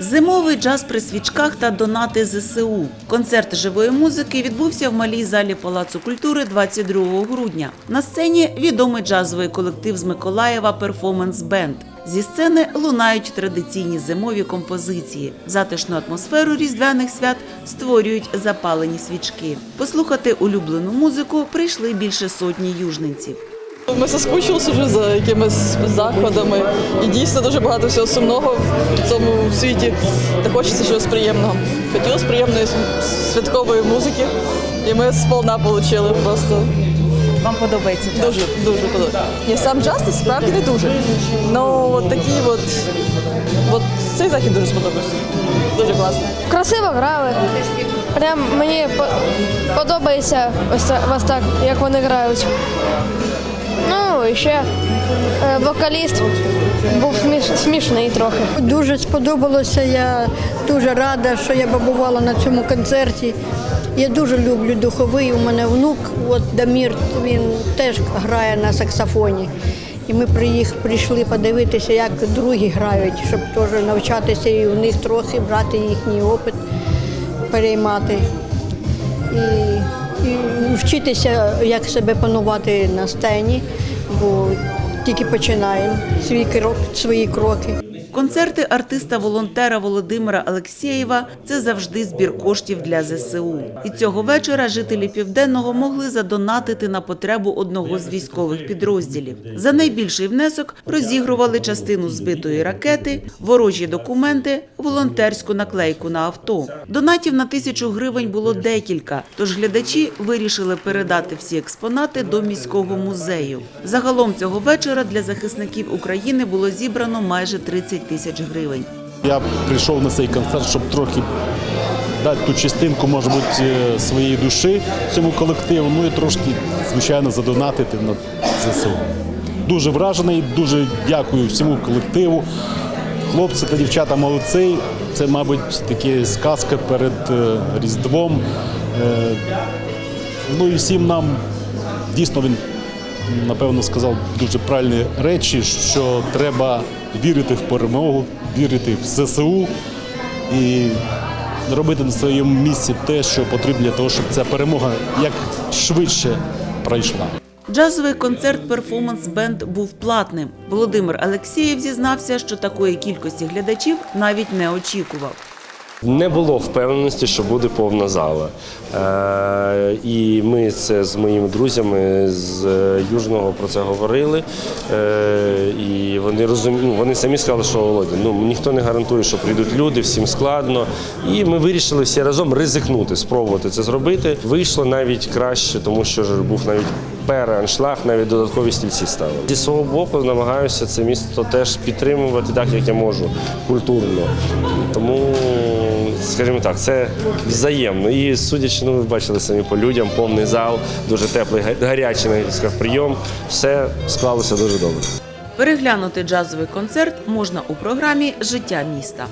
Зимовий джаз при свічках та донати ЗСУ. Концерт живої музики відбувся в малій залі Палацу культури 22 грудня. На сцені відомий джазовий колектив з Миколаєва Перформанс Бенд. Зі сцени лунають традиційні зимові композиції. Затишну атмосферу різдвяних свят створюють запалені свічки. Послухати улюблену музику прийшли більше сотні южненців. Ми соскучилися вже за якимись заходами. І дійсно дуже багато всього сумного в цьому світі. Та хочеться чогось приємного. Хотілося приємної святкової музики, і ми сполна отримали просто. Вам подобається джаз? Дуже, дуже подобається. Ні, сам джаз справді не дуже. Ну, от такі от, от цей захід дуже сподобався. Дуже класно. Красиво грали. Прям мені подобається ось так, ось так, як вони грають. Ну, і ще е, вокаліст був смішний трохи. Дуже сподобалося. Я дуже рада, що я побувала на цьому концерті. Я дуже люблю духовий. У мене внук, от Дамір, він теж грає на саксофоні. І ми прийшли подивитися, як другі грають, щоб теж навчатися і у них трохи брати їхній опит, переймати. І, і вчитися, як себе панувати на сцені, бо тільки починаємо свій крок, свої кроки. Концерти артиста-волонтера Володимира Алексєєва це завжди збір коштів для ЗСУ. І цього вечора жителі південного могли задонатити на потребу одного з військових підрозділів. За найбільший внесок розігрували частину збитої ракети, ворожі документи, волонтерську наклейку на авто. Донатів на тисячу гривень було декілька, тож глядачі вирішили передати всі експонати до міського музею. Загалом цього вечора для захисників України було зібрано майже 30 тисяч гривень. Я прийшов на цей концерт, щоб трохи дати ту частинку, може бути, е, своєї душі цьому колективу, ну і трошки, звичайно, задонатити на ЗСУ. Дуже вражений, дуже дякую всьому колективу. Хлопці та дівчата молодці. Це, мабуть, такі сказка перед е, Різдвом. Е, Ну і всім нам дійсно він напевно сказав дуже правильні речі, що треба вірити в перемогу, вірити в ЗСУ і робити на своєму місці те, що потрібно для того, щоб ця перемога як швидше пройшла. Джазовий концерт перформанс бенд був платним. Володимир Алексєєв зізнався, що такої кількості глядачів навіть не очікував. Не було впевненості, що буде повна зала. Е, і ми це з моїми друзями з е, Южного про це говорили. Е, і вони розумі... ну, вони самі сказали, що Володя, ну ніхто не гарантує, що прийдуть люди, всім складно. І ми вирішили всі разом ризикнути, спробувати це зробити. Вийшло навіть краще, тому що був навіть переаншлаг, навіть додаткові стільці ставили. Зі свого боку намагаюся це місто теж підтримувати так, як я можу, культурно. Тому, скажімо так, це взаємно. І судячи, ну ви бачили самі по людям, повний зал, дуже теплий, гарячий навіть прийом. Все склалося дуже добре. Переглянути джазовий концерт можна у програмі Життя міста.